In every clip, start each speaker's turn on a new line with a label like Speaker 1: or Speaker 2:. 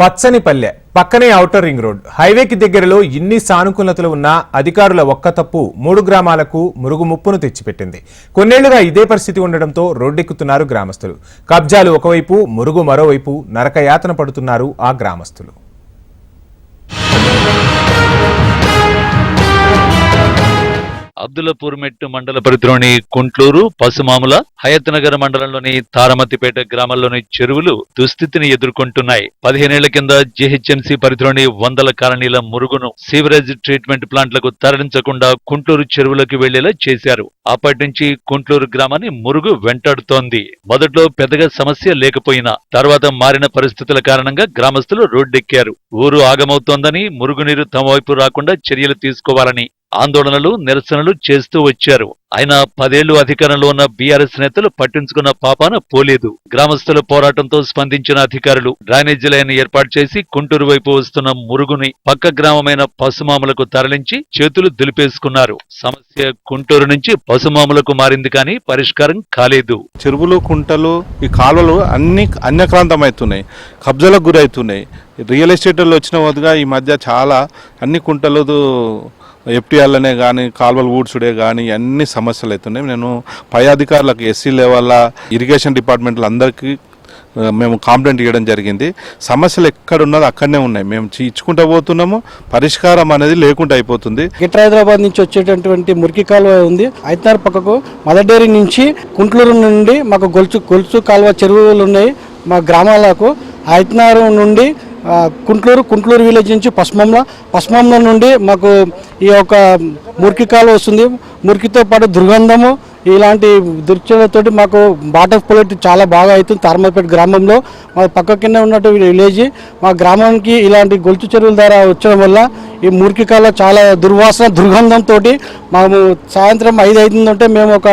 Speaker 1: పచ్చని పల్లె పక్కనే ఔటర్ రింగ్ రోడ్ హైవేకి దగ్గరలో ఇన్ని సానుకూలతలు ఉన్నా అధికారుల ఒక్క తప్పు మూడు గ్రామాలకు మురుగు ముప్పును తెచ్చిపెట్టింది. కొన్నేళ్ళుగా ఇదే పరిస్థితి ఉండడంతో రోడ్డెక్కుతున్నారు గ్రామస్తులు. కబ్జాలు ఒకవైపు మురుగు మరోవైపు నరకయాతన పడుతున్నారు ఆ గ్రామస్తులు.
Speaker 2: అబ్దుల్లాపూర్ మెట్టు మండల పరిధిలోని కుంట్లూరు పసుమాముల హయత్నగర్ మండలంలోని తారమతిపేట గ్రామాల్లోని చెరువులు దుస్థితిని ఎదుర్కొంటున్నాయి. పదిహేనేళ్ళ కింద జీహెచ్ఎంసీ పరిధిలోని వందల కాలనీల మురుగును సీవరేజ్ ట్రీట్మెంట్ ప్లాంట్లకు తరలించకుండా కుంట్లూరు చెరువులకు వెళ్ళేలా చేశారు. అప్పటి నుంచి కుంట్లూరు గ్రామాన్ని మురుగు వెంటాడుతోంది. మొదట్లో పెద్దగా సమస్య లేకపోయినా తర్వాత మారిన పరిస్థితుల కారణంగా గ్రామస్తులు రోడ్డెక్కారు. ఊరు ఆగమవుతోందని మురుగునీరు తమ వైపు రాకుండా చర్యలు తీసుకోవాలని ఆందోళనలు నిరసనలు చేస్తూ వచ్చారు. అయినా పదేళ్ళు అధికారంలో ఉన్న బీఆర్ఎస్ నేతలు పట్టించుకున్న పాపాన పోలేదు. గ్రామస్తుల పోరాటంతో స్పందించిన అధికారులు డ్రైనేజీ లైన్ ఏర్పాటు చేసి కుంటూరు వైపు వస్తున్న మురుగుని పక్క గ్రామమైన పసుమాములకు తరలించి చేతులు దులిపేసుకున్నారు. సమస్య కుంటూరు నుంచి పసుమాములకు మారింది కానీ పరిష్కారం కాలేదు.
Speaker 3: చెరువులు కుంటలు ఈ కాలువలు అన్ని అన్యక్రాంతమవుతున్నాయి. కబ్జాలకు గురవుతున్నాయి రియల్ ఎస్టేట్లో వచ్చిన వదిగా ఈ మధ్య చాలా అన్ని కుంటలు ఎఫ్టీఆర్లనే కానీ కాలువలు ఊడ్చుడే కానీ అన్ని సమస్యలు అవుతున్నాయి నేను పై అధికారులకు ఎస్సీ లెవెల్ ఇరిగేషన్ డిపార్ట్మెంట్లు అందరికీ మేము కాంప్లైంట్ ఇవ్వడం జరిగింది. సమస్యలు ఎక్కడ ఉన్నదో అక్కడనే ఉన్నాయి. మేము ఇచ్చుకుంటూ పోతున్నాము. పరిష్కారం అనేది లేకుండా అయిపోతుంది.
Speaker 4: గిట్ట హైదరాబాద్ నుంచి వచ్చేటటువంటి మురికి కాలువ ఉంది. ఐతనార్ పక్కకు మదర్ నుంచి కుంట్లూరు నుండి మాకు గొలుసు గొలుసు కాలువ చెరువులు ఉన్నాయి మా గ్రామాలకు. ఐతనారు నుండి కుంట్లూరు కుంట్లూరు విలేజ్ నుంచి పశ్చిమంలో పశ్చిమంలో నుండి మాకు ఈ యొక్క మురికి కాలు వస్తుంది. మురికితో పాటు దుర్గంధము ఇలాంటి దుర్చలతోటి మాకు వాటర్ క్వాలిటీ చాలా బాగా అవుతుంది తారమపేట గ్రామంలో. మా పక్క కింద ఉన్నట్టు విలేజ్ మా గ్రామానికి ఇలాంటి గొలుచు చెరువుల ద్వారా వచ్చడం వల్ల ఈ మురికి కాలువ చాలా దుర్వాసన దుర్గంధంతో మాము సాయంత్రం ఐదు అవుతుందంటే మేము ఒక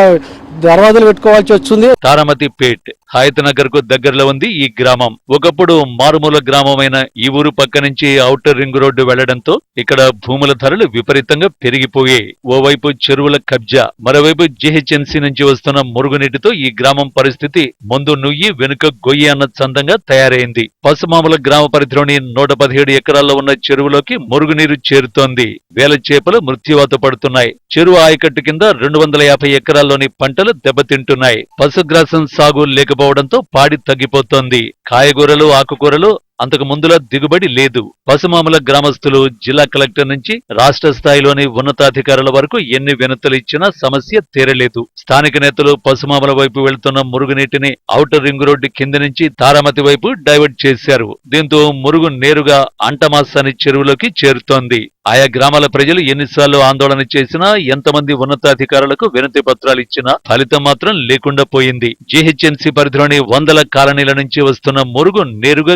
Speaker 4: దర్వాజలు పెట్టుకోవాల్సి వస్తుంది.
Speaker 2: తారామతి పేట్ హయతనగర్కు దగ్గరలో ఉంది ఈ గ్రామం. ఒకప్పుడు మారుమూల గ్రామమైన ఈ ఊరు పక్క నుంచి ఔటర్ రింగ్ రోడ్డు వెళ్ళడంతో ఇక్కడ భూముల ధరలు విపరీతంగా పెరిగిపోయాయి. ఓవైపు చెరువుల కబ్జా మరోవైపు జీహెచ్ఎంసీ నుంచి వస్తున్న మురుగునీటితో ఈ గ్రామం పరిస్థితి ముందు నుయ్యి వెనుక గొయ్యి అన్న చందంగా తయారైంది. పసుమాముల గ్రామ పరిధిలోని నూట పదిహేడు ఎకరాల్లో ఉన్న చెరువులోకి మురుగునీరు చేరుతోంది. వేల చేపలు మృత్యువాత పడుతున్నాయి. చెరువు ఆయకట్టు కింద రెండు వందల యాభై ఎకరాల్లోని పంటలు దెబ్బతింటున్నాయి. పశుగ్రాసం సాగు లేకపోవడంతో పాడి తగ్గిపోతోంది. కాయగూరలు ఆకుకూరలు అంతకు ముందులా దిగుబడి లేదు. పసుమాముల గ్రామస్తులు జిల్లా కలెక్టర్ నుంచి రాష్ట్ర స్థాయిలోని ఉన్నతాధికారుల వరకు ఎన్ని వినతులు ఇచ్చినా సమస్య తీరలేదు. స్థానిక నేతలు పసుమాముల వైపు వెళ్తున్న మురుగునీటిని ఔటర్ రింగ్ రోడ్డు కింద నుంచి తారామతి వైపు డైవర్ట్ చేశారు. దీంతో మురుగు నేరుగా అంటమాసాని చెరువులోకి చేరుతోంది. ఆయా గ్రామాల ప్రజలు ఎన్నిసార్లు ఆందోళన చేసినా ఎంతమంది ఉన్నతాధికారులకు వినతి పత్రాలు ఇచ్చినా ఫలితం మాత్రం లేకుండా పోయింది. జీహెచ్ఎంసీ పరిధిలోని వందల కాలనీల నుంచి వస్తున్న మురుగు నేరుగా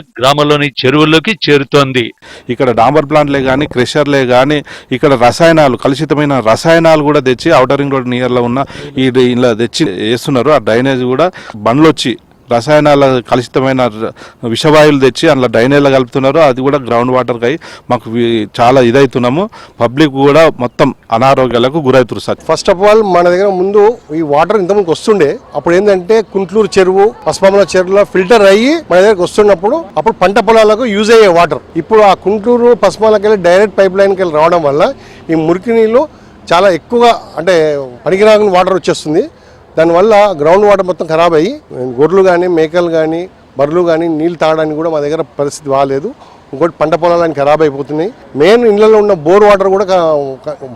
Speaker 2: గ్రామంలోని చెరువుల్లోకి చేరుతోంది.
Speaker 3: ఇక్కడ డాంబర్ ప్లాంట్లే కానీ క్రెషర్లే కానీ ఇక్కడ రసాయనాలు కలుషితమైన రసాయనాలు కూడా తెచ్చి ఔటర్ రింగ్ రోడ్ నియర్లో ఉన్న ఈ ఇలా తెచ్చి వేస్తున్నారు. ఆ డ్రైనేజ్ కూడా బండ్లు వచ్చి రసాయనాల కలుషితమైన విషవాయువులు తెచ్చి అందులో డ్రైనేజ్లో కలుపుతున్నారు. అది కూడా గ్రౌండ్ వాటర్కి అయి మాకు చాలా ఇదవుతున్నాము పబ్లిక్ కూడా మొత్తం అనారోగ్యాలకు గురవుతున్నారు సార్.
Speaker 5: ఫస్ట్ ఆఫ్ ఆల్ మన దగ్గర ముందు ఈ వాటర్ ఇంతకుముందు వస్తుండే. అప్పుడు ఏంటంటే కుంట్లూరు చెరువు పసుపమ్మల చెరువులో ఫిల్టర్ అయ్యి మన దగ్గరకు వస్తున్నప్పుడు అప్పుడు పంట పొలాలకు యూజ్ అయ్యే వాటర్. ఇప్పుడు ఆ కుంట్లూరు పసుపమ్మలకి వెళ్ళి డైరెక్ట్ పైప్ లైన్కి వెళ్ళి రావడం వల్ల ఈ మురికి నీళ్ళు చాలా ఎక్కువగా అంటే పనికిరాని వాటర్ వచ్చేస్తుంది. దానివల్ల గ్రౌండ్ వాటర్ మొత్తం ఖరాబ్ అయ్యి గొర్రెలు కానీ మేకలు కానీ బర్రెలు కానీ నీళ్ళు తాగడానికి కూడా మా దగ్గర పరిస్థితి బాగాలేదు ఇంకోటి పంట పొలాలని ఖరాబ్ అయిపోతున్నాయి. మెయిన్ ఇళ్ళలో ఉన్న బోర్ వాటర్ కూడా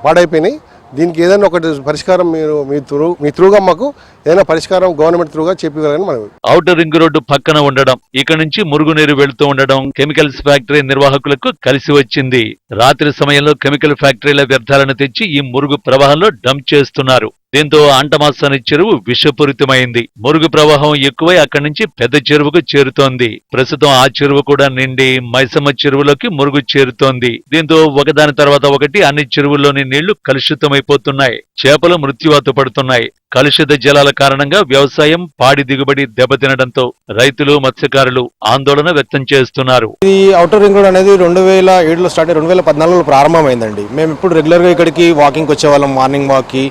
Speaker 5: పాడైపోయినాయి. దీనికి ఏదైనా ఒకటి పరిష్కారం మీరు మీ త్రూ మీ త్రూగా మాకు ఏదైనా పరిష్కారం గవర్నమెంట్ త్రూగా చెప్పగలని మనం
Speaker 2: ఔటర్ రింగ్ రోడ్డు పక్కన ఉండడం ఇక్కడ నుంచి మురుగునీరు వెళుతూ ఉండడం కెమికల్స్ ఫ్యాక్టరీ నిర్వాహకులకు కలిసి వచ్చింది. రాత్రి సమయంలో కెమికల్ ఫ్యాక్టరీల వ్యర్థాలను తెచ్చి ఈ మురుగు ప్రవాహంలో డంప్ చేస్తున్నారు. దీంతో అంటమాసాని చెరువు విషపూరితమైంది. మురుగు ప్రవాహం ఎక్కువై అక్కడి నుంచి పెద్ద చెరువుకు చేరుతోంది. ప్రస్తుతం ఆ చెరువు కూడా నిండి మైసమ్మ చెరువులోకి మురుగు చేరుతోంది. దీంతో ఒకదాని తర్వాత ఒకటి అన్ని చెరువుల్లోని నీళ్ళు కలుషితమైపోతున్నాయి. చేపలు మృత్యువాత పడుతున్నాయి. కలుషిత జలాల కారణంగా వ్యవసాయం పాడి దిగుబడి దెబ్బతినడంతో రైతులు మత్స్యకారులు ఆందోళన వ్యక్తం చేస్తున్నారు.
Speaker 6: ఈ అవుటర్ రింగ్ రోడ్ అనేది రెండు వేల ఏడులో స్టార్ట్ రెండు వేల పద్నాలుగులో ప్రారంభమైందండి. మేము ఇప్పుడు రెగ్యులర్గా ఇక్కడికి వాకింగ్కి వచ్చేవాళ్ళం మార్నింగ్ వాక్కి.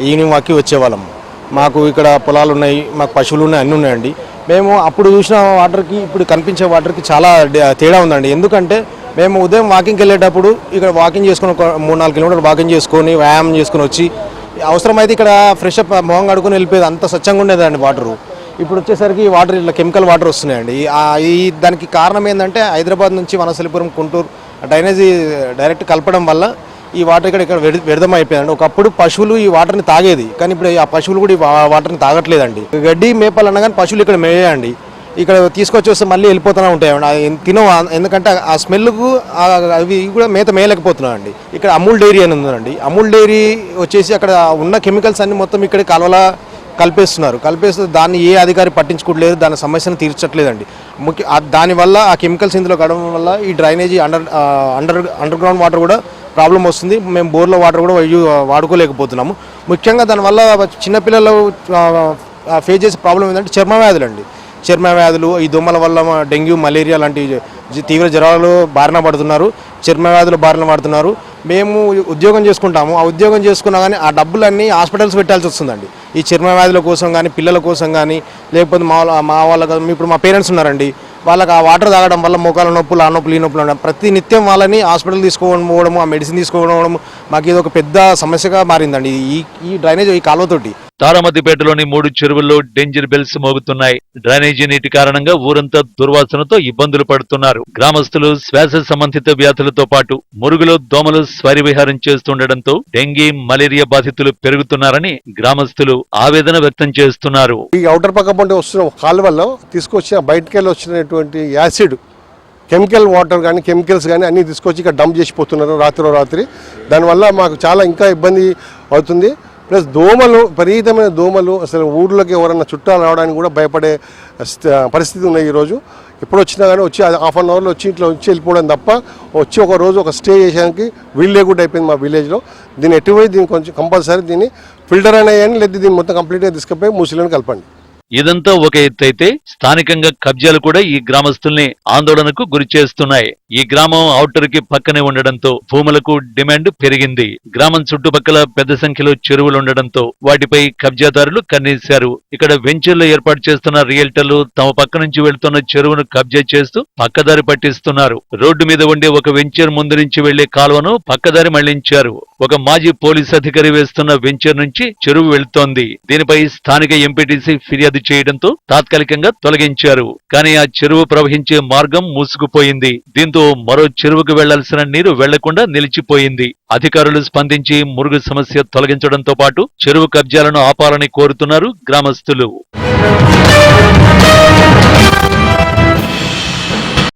Speaker 6: ఈవినింగ్ వాక్కి వచ్చేవాళ్ళం మాకు ఇక్కడ పొలాలు ఉన్నాయి మాకు పశువులు ఉన్నాయి అన్నీ ఉన్నాయండి మేము అప్పుడు చూసిన వాటర్కి ఇప్పుడు కనిపించే వాటర్కి చాలా తేడా ఉందండి. ఎందుకంటే మేము ఉదయం వాకింగ్కి వెళ్ళేటప్పుడు ఇక్కడ వాకింగ్ చేసుకుని ఒక మూడు నాలుగు కిలోమీటర్లు వాకింగ్ చేసుకొని వ్యాయామం చేసుకొని వచ్చి అవసరమైతే ఇక్కడ ఫ్రెష్ అప్ మొహం కడుకుని వెళ్ళిపోయేది. అంత స్వచ్ఛంగా ఉండేదండి వాటరు. ఇప్పుడు వచ్చేసరికి వాటర్ ఇట్లా కెమికల్ వాటర్ వస్తున్నాయండి. ఈ- ఈ దానికి కారణం ఏంటంటే హైదరాబాద్ నుంచి వనసలిపురం గుంటూరు డ్రైనేజీ డైరెక్ట్ కలపడం వల్ల ఈ వాటర్ ఇక్కడ ఇక్కడ వ్యర్థ- వ్యర్థం అయిపోయిందండి ఒకప్పుడు పశువులు ఈ వాటర్ని తాగేది. కానీ ఇప్పుడు ఆ పశువులు కూడా ఈ వాటర్ని తాగట్లేదండి. గడ్డి మేపాలన్నా కానీ పశువులు ఇక్కడ మేయండి ఇక్కడ తీసుకొచ్చి వస్తే మళ్ళీ వెళ్ళిపోతూనే ఉంటాయి. తినవు. ఎందుకంటే ఆ స్మెల్కు అవి కూడా మేత మేయలేకపోతున్నాం అండి ఇక్కడ అమూల్ డైరీ అని ఉందండి. అమూల్ డైరీ వచ్చేసి అక్కడ ఉన్న కెమికల్స్ అన్ని మొత్తం ఇక్కడ కాలువలా కలిపేస్తున్నారు. కలిపేస్తే దాన్ని ఏ అధికారి పట్టించుకోవట్లేదు దాని సమస్యను తీర్చట్లేదండి. ముఖ్య దానివల్ల ఆ కెమికల్స్ ఇందులో కడవడం వల్ల ఈ drainage under under under ground water కూడా ప్రాబ్లం వస్తుంది. మేము బోర్లో వాటర్ కూడా వాడుకోలేకపోతున్నాము. ముఖ్యంగా దానివల్ల చిన్నపిల్లలు ఫేస్ చేసే ప్రాబ్లం ఏంటంటే చర్మ వ్యాధులు అండి. చర్మ వ్యాధులు ఈ దోమల వల్ల మా డెంగ్యూ మలేరియా లాంటి తీవ్ర జ్వరాలు బారిన పడుతున్నారు. చర్మ వ్యాధులు బారిన పడుతున్నారు. మేము ఉద్యోగం చేసుకుంటాము. ఆ ఉద్యోగం చేసుకున్నా కానీ ఆ డబ్బులన్నీ హాస్పిటల్స్ పెట్టాల్సి వస్తుందండి. ఈ చర్మ వ్యాధుల కోసం కానీ పిల్లల కోసం కానీ లేకపోతే మా వాళ్ళ మా వాళ్ళ ఇప్పుడు మా పేరెంట్స్ ఉన్నారండి. వాళ్ళకి ఆ వాటర్ తాగడం వల్ల మోకాల నొప్పులు ఆ నొప్పులు ఈ నొప్పులు ఉండడం. ప్రతి నిత్యం వాళ్ళని హాస్పిటల్ తీసుకోవడం పోవడము ఆ మెడిసిన్ తీసుకోవడం మాకు ఇది ఒక పెద్ద సమస్యగా మారిందండి. ఈ ఈ డ్రైనేజ్ ఈ కాలువతోటి
Speaker 2: తారామతిపేటలోని మూడు చెరువుల్లో డేంజర్ బెల్స్ మోగుతున్నాయి. డ్రైనేజీ నీటి కారణంగా ఊరంతా దుర్వాసనతో ఇబ్బందులు పడుతున్నారు. గ్రామస్తులు శ్వాస సంబంధిత వ్యాధులతో పాటు మురుగులో దోమలు స్వరివిహారం చేస్తుండటంతో డెంగీ మలేరియా బాధితులు పెరుగుతున్నారని గ్రామస్తులు ఆవేదన వ్యక్తం చేస్తున్నారు.
Speaker 5: ఈ అవుటర్ పక్క వస్తున్న కాలువల్లో తీసుకొచ్చి బయటకు వెళ్ళి వచ్చినటువంటి యాసిడ్ కెమికల్ వాటర్ కానీ కెమికల్స్ కానీ అన్నీ తీసుకొచ్చి ఇక్కడ డంప్ చేసిపోతున్నారు రాత్రిలో రాత్రి. దానివల్ల మాకు చాలా ఇంకా ఇబ్బంది అవుతుంది. ప్లస్ దోమలు విపరీతమైన దోమలు అసలు ఊర్లోకి ఎవరన్నా చుట్టాలు రావడానికి కూడా భయపడే పరిస్థితి ఉన్నాయి ఈరోజు. ఎప్పుడు వచ్చినా కానీ వచ్చి హాఫ్ అన్ అవర్లో వచ్చి ఇంట్లో వచ్చి వెళ్ళిపోవడం తప్ప వచ్చి ఒక రోజు ఒక స్టే చేయడానికి వీలు లేకుండా అయిపోయింది మా విలేజ్లో. దీన్ని ఎటువై దీన్ని కొంచెం కంపల్సరీ దీన్ని ఫిల్టర్ అనేయండి లేదా దీన్ని మొత్తం కంప్లీట్గా తీసుకుపోయి ముసలిని కలపండి.
Speaker 2: ఇదంతా ఒక ఎత్తైతే స్థానికంగా కబ్జాలు కూడా ఈ గ్రామస్తుల్ని ఆందోళనకు గురి చేస్తున్నాయి. ఈ గ్రామం ఔటర్కి పక్కనే ఉండడంతో భూములకు డిమాండ్ పెరిగింది. గ్రామం చుట్టుపక్కల పెద్ద సంఖ్యలో చెరువులు ఉండడంతో వాటిపై కబ్జాదారులు కన్నేశారు. ఇక్కడ వెంచర్లు ఏర్పాటు చేస్తున్న రియల్టర్లు తమ పక్క నుంచి వెళ్తున్న చెరువును కబ్జా చేస్తూ పక్కదారి పట్టిస్తున్నారు. రోడ్డు మీద ఉండే ఒక వెంచర్ ముందు నుంచి వెళ్ళే కాలువను పక్కదారి మళ్ళించారు. ఒక మాజీ పోలీస్ అధికారి వేస్తున్న వెంచర్ నుంచి చెరువు వెళుతోంది. దీనిపై స్థానిక ఎంపీటీసీ ఫిర్యాదు చేయడంతో తాత్కాలికంగా తొలగించారు. కానీ ఆ చెరువు ప్రవహించే మార్గం మూసుకుపోయింది. దీంతో మరో చెరువుకు వెళ్ళాల్సిన నీరు వెళ్ళకుండా నిలిచిపోయింది. అధికారులు స్పందించి మురుగు సమస్య తొలగించడంతో పాటు చెరువు కబ్జాలను ఆపాలని కోరుతున్నారు గ్రామస్తులు.